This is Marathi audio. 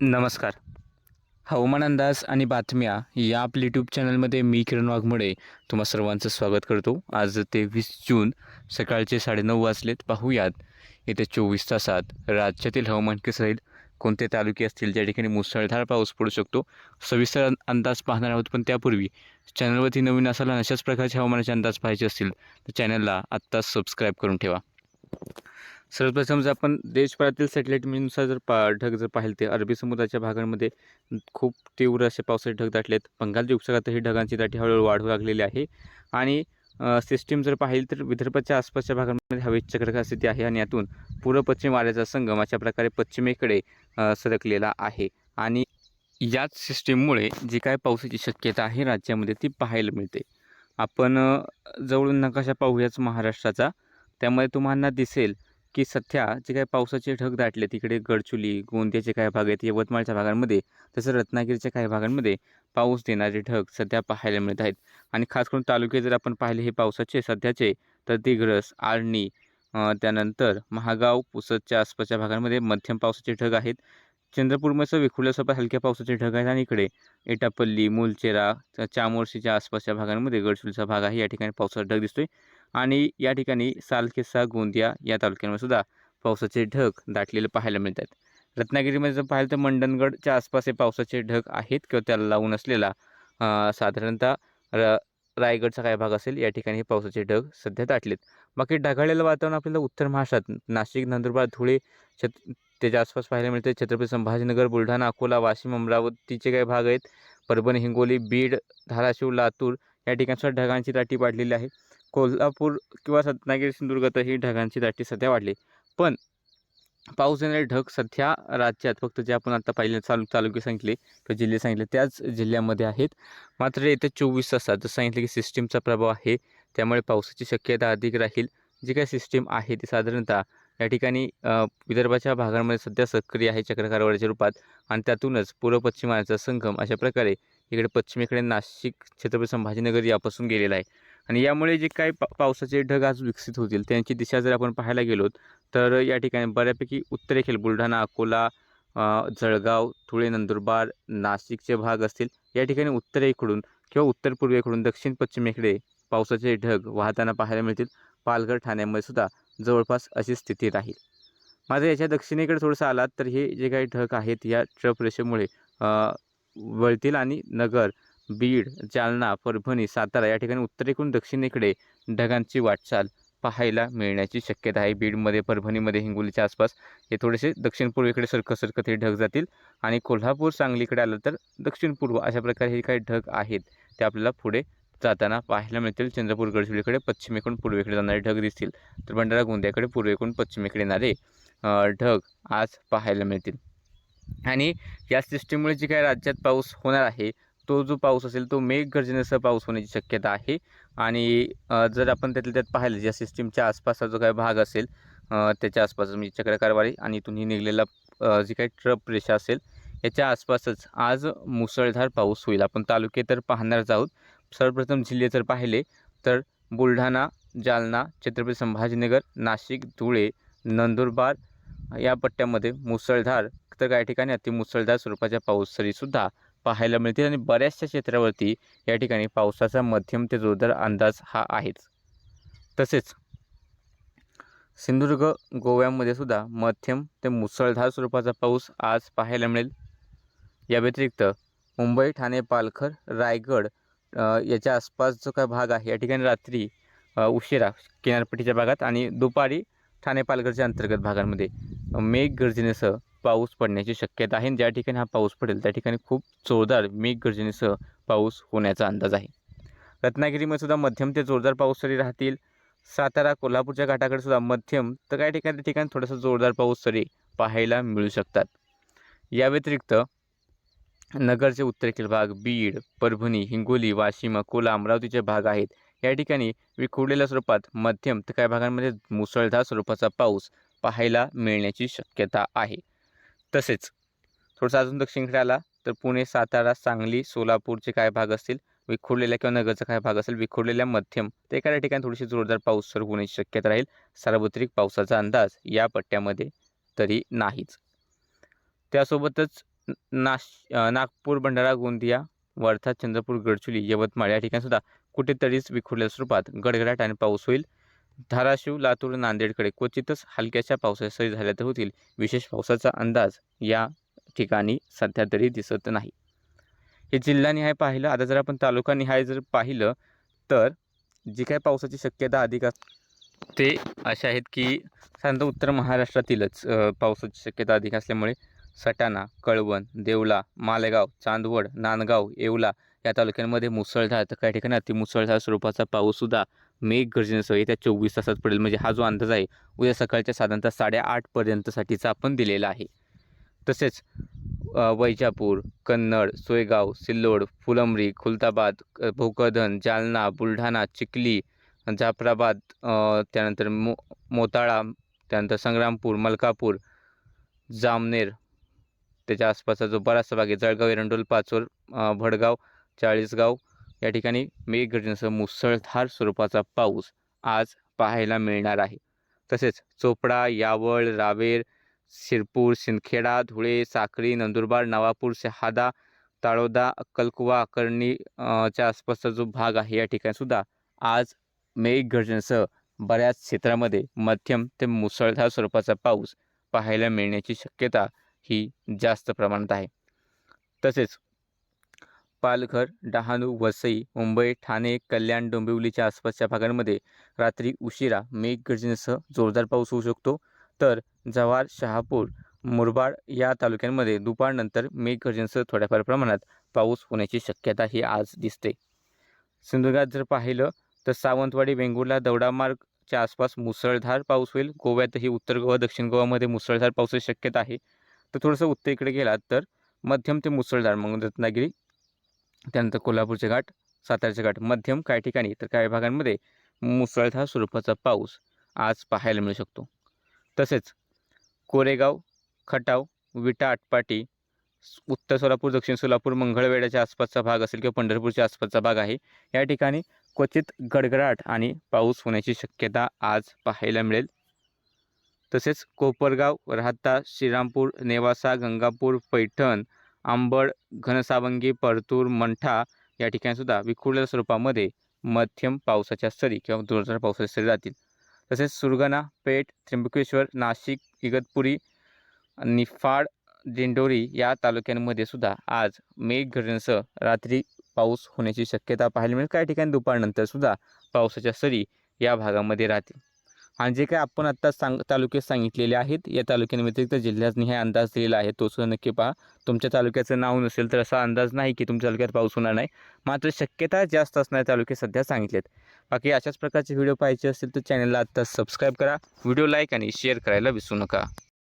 नमस्कार. हवामान अंदाज आणि बातम्या या आपल्या यूट्यूब चॅनलमध्ये मी किरण वाघमोडे तुम्हा सर्वांचं स्वागत करतो. आज तेवीस जून सकाळचे साडेनऊ वाजलेत. पाहूयात. येत्या चोवीस तासात राज्यातील हवामान कसं राहील? कोणते तालुके असतील? ज्या ठिकाणी मुसळधार पाऊस पडू शकतो? सविस्तर अंदाज पाहणार आहोत. पण त्यापूर्वी चॅनलवरती नवीन असाल अशाच प्रकारचे हवामानाचे अंदाज पाहायचे असतील तर चॅनलला आत्ताच सबस्क्राईब करून ठेवा. सर्वप्रथम जर आपण देशभरातील सॅटेलाईटनुसार जर पा ढग जर पाहिले ते अरबी समुद्राच्या भागांमध्ये खूप तीव्र असे पावसाचे ढग दाटले आहेत बंगालच्या उपसागरातही ढगांची दाटी हळूहळू वाढू लागलेली आहे. आणि सिस्टीम जर पाहिली तर विदर्भाच्या आसपासच्या भागांमध्ये हवेची चक्रकार स्थिती आहे आणि यातून पूर्व पश्चिम वाऱ्याचा संगम अशा प्रकारे पश्चिमेकडे सरकलेला आहे. आणि याच सिस्टीममुळे जी काय पावसाची शक्यता आहे राज्यामध्ये ती पाहायला मिळते. आपण जवळून नकाशा पाहूयाच महाराष्ट्राचा. त्यामध्ये तुम्हाला दिसेल की सध्या जे काही पावसाचे ढग दाटले तिकडे गडचुली गोंदियाचे काही भाग आहेत यवतमाळच्या भागांमध्ये तसं रत्नागिरीच्या काही भागांमध्ये पाऊस देणारे ढग सध्या पाहायला मिळत आहेत. आणि खास करून तालुके जर आपण पाहिले हे पावसाचे सध्याचे तर दिग्रस आळणी त्यानंतर महागाव पुसदच्या आसपासच्या भागांमध्ये मध्यम पावसाचे ढग आहेत. चंद्रपूरमध्ये विखुरल्यासोबत हलक्या पावसाचे ढग आहेत. आणि इकडे एटापल्ली मुलचेरा चामोर्शीच्या आसपासच्या भागांमध्ये गडचुलीचा भाग आहे. या ठिकाणी पावसाचा ढग दिसतोय. आणि या ठिकाणी सालखेसा गोंदिया या तालुक्यांमध्ये सुद्धा पावसाचे ढग दाटलेले पाहायला मिळतात. रत्नागिरीमध्ये जर पाहिलं तर मंडणगडच्या आसपास हे पावसाचे ढग आहेत किंवा त्याला लावून असलेला साधारणतः र रायगडचा काय भाग असेल या ठिकाणी हे पावसाचे ढग सध्या दाटलेत. बाकी ढगाळलेलं वातावरण आपल्याला उत्तर महाराष्ट्रात नाशिक नंदुरबार धुळे छत त्याच्या आसपास पाहायला मिळते. छत्रपती संभाजीनगर बुलढाणा अकोला वाशिम अमरावतीचे काही भाग आहेत. परभणी हिंगोली बीड धाराशिव लातूर या ठिकाणी ढगांची दाटी वाढलेली आहे. कोल्हापूर किंवा रत्नागिरी सिंधुदुर्गातही ढगांची दाटी सध्या वाढली. पण पाऊस येणारे ढग सध्या राज्यात फक्त जे आपण आता पाहिले चालू तालुके सांगितले किंवा जिल्हे सांगितले त्याच जिल्ह्यामध्ये आहेत. मात्र येत्या चोवीस तासात जसं सांगितलं की सिस्टीमचा प्रभाव आहे त्यामुळे पावसाची शक्यता अधिक राहील. जी काही सिस्टीम आहे ती साधारणतः या ठिकाणी विदर्भाच्या भागांमध्ये सध्या सक्रिय आहे चक्रकारवाडीच्या रूपात. आणि त्यातूनच पूर्व पश्चिमाचा संगम अशा प्रकारे इकडे पश्चिमेकडे नाशिक छत्रपती संभाजीनगर यापासून गेलेला आहे. आणि यामुळे जे काही पा पावसाचे ढग आज विकसित होतील त्यांची दिशा जर आपण पाहायला गेलो तर या ठिकाणी बऱ्यापैकी उत्तरेखील बुलढाणा अकोला जळगाव धुळे नंदुरबार नाशिकचे भाग असतील या ठिकाणी उत्तरेकडून किंवा उत्तर पूर्वेकडून दक्षिण पश्चिमेकडे पावसाचे ढग वाहताना पाहायला मिळतील. पालघर ठाण्यामध्ये सुद्धा जवळपास अशी स्थिती राहील. मात्र याच्या दक्षिणेकडे थोडंसं आलात तर हे जे काही ढग आहेत या ट्रप रेषेमुळे वळतील आणि नगर बीड जालना परभणी सातारा या ठिकाणी उत्तरेकडून दक्षिणेकडे ढगांची वाटचाल पाहायला मिळण्याची शक्यता आहे. बीडमध्ये परभणीमध्ये हिंगोलीच्या आसपास हे थोडेसे दक्षिण पूर्वेकडे सरकत सरकत हे ढग जातील आणि कोल्हापूर सांगलीकडे आलं तर दक्षिण पूर्व अशा प्रकारे हे काही ढग आहेत ते आपल्याला पुढे जाताना पाहायला मिळतील. चंद्रपूर गडचिरोलीकडे पश्चिमेकडून पूर्वेकडे जाणारे ढग दिसतील. तर भंडारा गोंदियाकडे पूर्वेकडून पश्चिमेकडे येणारे ढग आज पाहायला मिळतील. आणि या सिस्टीममुळे जे काही राज्यात पाऊस होणार आहे तो जो पाऊस असेल तो मेघगर्जनेसह पाऊस होण्याची शक्यता आहे. आणि जर आपण त्यातल्या त्यात पाहिलं या सिस्टीमच्या आसपासचा जो काही भाग असेल त्याच्या आसपास म्हणजे चक्रकारवारी आणि इथून निघलेला जी काही ट्रप रेषा असेल याच्या आसपासच आज मुसळधार पाऊस होईल. आपण तालुके तर पाहणारच आहोत. सर्वप्रथम जिल्हे जर पाहिले तर बुलढाणा जालना छत्रपती संभाजीनगर नाशिक धुळे नंदुरबार या पट्ट्यामध्ये मुसळधार तर काही ठिकाणी अतिमुसळधार स्वरूपाच्या पाऊस सरीसुद्धा पाहायला मिळतील आणि बऱ्याचशा क्षेत्रावरती या ठिकाणी पावसाचा मध्यम ते जोरदार अंदाज हा आहेच. तसेच सिंधुदुर्ग गोव्यामध्ये सुद्धा मध्यम ते मुसळधार स्वरूपाचा पाऊस आज पाहायला मिळेल. या व्यतिरिक्त मुंबई ठाणे पालघर रायगड याच्या आसपास जो काय भाग आहे या ठिकाणी रात्री उशिरा किनारपट्टीच्या भागात आणि दुपारी ठाणे पालघरच्या अंतर्गत भागांमध्ये मेघ गर्जनेसह पाऊस पडण्याची शक्यता आहे. ज्या ठिकाणी हा पाऊस पडेल त्या ठिकाणी खूप जोरदार मेघगर्जनेसह पाऊस होण्याचा अंदाज आहे. रत्नागिरीमध्ये सुद्धा मध्यम ते जोरदार पाऊस सरी राहतील. सातारा कोल्हापूरच्या घाटाकडे सुद्धा मध्यम तर काही ठिकाणी ठिकाणी थोडासा जोरदार पाऊस सरी पाहायला मिळू शकतात. या व्यतिरिक्त नगरचे उत्तरेकडील भाग बीड परभणी हिंगोली वाशिम अकोला अमरावतीचे भाग आहेत. या ठिकाणी विखुरलेल्या स्वरूपात मध्यम तर काही भागांमध्ये मुसळधार स्वरूपाचा पाऊस पाहायला मिळण्याची शक्यता आहे. तसेच. थोडंसं अजून दक्षिणकडे आला तर पुणे सातारा सांगली सोलापूरचे काय भाग असतील विखुरलेल्या किंवा नगरचा काय भाग असेल विखुरलेल्या मध्यम ते एखाद्या ठिकाणी थोडीशी जोरदार पाऊस सुरू होण्याची शक्यता राहील. सार्वत्रिक पावसाचा अंदाज या पट्ट्यामध्ये तरी नाहीच. त्यासोबतच नाश नागपूर भंडारा गोंदिया वर्धा चंद्रपूर गडचुली यवतमाळ या ठिकाणीसुद्धा कुठेतरीच विखुरल्या स्वरूपात गडगडाट आणि पाऊस होईल. धाराशिव लातूर नांदेडकडे क्वचितच हलक्याशा पावसाच्या सरी झाल्या तर होतील. विशेष पावसाचा अंदाज या ठिकाणी सध्या तरी दिसत नाही. हे जिल्हानिहाय पाहिलं आता जर आपण तालुकानिहाय जर पाहिलं तर जी काय पावसाची शक्यता अधिक ते असे आहेत की साधारणतः उत्तर महाराष्ट्रातीलच पावसाची शक्यता अधिक असल्यामुळे सटाणा कळवण देवला मालेगाव चांदवड नांदगाव येवला या तालुक्यांमध्ये मुसळधार तर काही ठिकाणी अतिमुसळधार स्वरूपाचा पाऊससुद्धा मेघगर्जनेसह येत्या चोवीस तासात पडेल. म्हणजे हा जो अंदाज आहे उद्या सकाळच्या साधारणतः साडेआठपर्यंतसाठीचा आपण दिलेला आहे. तसेच वैजापूर कन्नड सोयगाव सिल्लोड फुलंब्री खुलताबाद भोकरधन जालना बुलढाणा चिखली जाफराबाद त्यानंतर मो मोताळा त्यानंतर संग्रामपूर मलकापूर जामनेर त्याच्या आसपासचा जो बराचसा भाग आहे जळगाव एरंडोल पाचोर भडगाव चाळीसगाव या ठिकाणी मेघगर्जनेसह मुसळधार स्वरूपाचा पाऊस आज पाहायला मिळणार आहे. तसेच चोपडा यावळ रावेर शिरपूर शिंदखेडा धुळे साक्री नंदुरबार नवापूर शहादा ताळोदा अक्कलकुवा अकर्णी च्या आसपासचा जो भाग आहे या ठिकाणी सुद्धा आज मेघगर्जनेसह बऱ्याच क्षेत्रामध्ये मध्यम ते मुसळधार स्वरूपाचा पाऊस पाहायला मिळण्याची शक्यता ही जास्त प्रमाणात आहे. तसेच पालघर डहाणू वसई मुंबई ठाणे कल्याण डोंबिवलीच्या आसपासच्या भागांमध्ये रात्री उशिरा मेघगर्जनेसह जोरदार पाऊस होऊ शकतो. तर जव्हार शहापूर मुरबाड या तालुक्यांमध्ये दुपारनंतर मेघगर्जनेसह थोड्याफार प्रमाणात पाऊस होण्याची शक्यता ही आज दिसते. सिंधुदुर्गात जर पाहिलं तर सावंतवाडी वेंगुर्ला दौडामार्गच्या आसपास मुसळधार पाऊस होईल. गोव्यातही उत्तर गोवा दक्षिण गोवामध्ये मुसळधार पावसाची शक्यता आहे. तर थोडंसं उत्तरेकडे गेलात तर मध्यम ते मुसळधार मग रत्नागिरी त्यानंतर कोल्हापूरचे घाट सातारचे घाट मध्यम काही ठिकाणी तर काही भागांमध्ये मुसळधार स्वरूपाचा पाऊस आज पाहायला मिळू शकतो. तसेच कोरेगाव खटाव विटा आटपाटी उत्तर सोलापूर दक्षिण सोलापूर मंगळवेढ्याच्या आसपासचा भाग असेल किंवा पंढरपूरच्या आसपासचा भाग आहे या ठिकाणी क्वचित गडगडाट आणि पाऊस होण्याची शक्यता आज पाहायला मिळेल. तसेच कोपरगाव राहता श्रीरामपूर नेवासा गंगापूर पैठण आंबड घनसावंगी परतूर मंठा या ठिकाणीसुद्धा विखुरलेल्या स्वरूपामध्ये मध्यम पावसाच्या सरी किंवा जोरदार पावसाच्या सरी जातील तसेच सुरगाणा पेठ त्र्यंबकेश्वर नाशिक इगतपुरी निफाड दिंडोरी या तालुक्यांमध्ये सुद्धा आज मेघगर्जनेसह रात्री पाऊस होण्याची शक्यता पाहायला मिळेल. काही ठिकाणी दुपारनंतर सुद्धा पावसाच्या सरी या भागामध्ये राहतील. आणि जे काय आपण आत्ता सांग तालुके सांगितलेले आहेत या तालुक्यांव्यतिरिक्त जिल्ह्यातनी अंदाज दिलेला आहे तो सुद्धा नक्की पहा. तुमच्या तालुक्याचं नाव नसेल तर असा अंदाज नाही की तुमच्या तालुक्यात पाऊस होणार नाही. मात्र शक्यता जास्त असणारे तालुके सध्या सांगितलेत. बाकी अशाच प्रकारचे व्हिडिओ पाहायचे असतील तर चॅनलला आत्ता सबस्क्राईब करा. व्हिडिओ लाईक आणि शेअर करायला विसरू नका.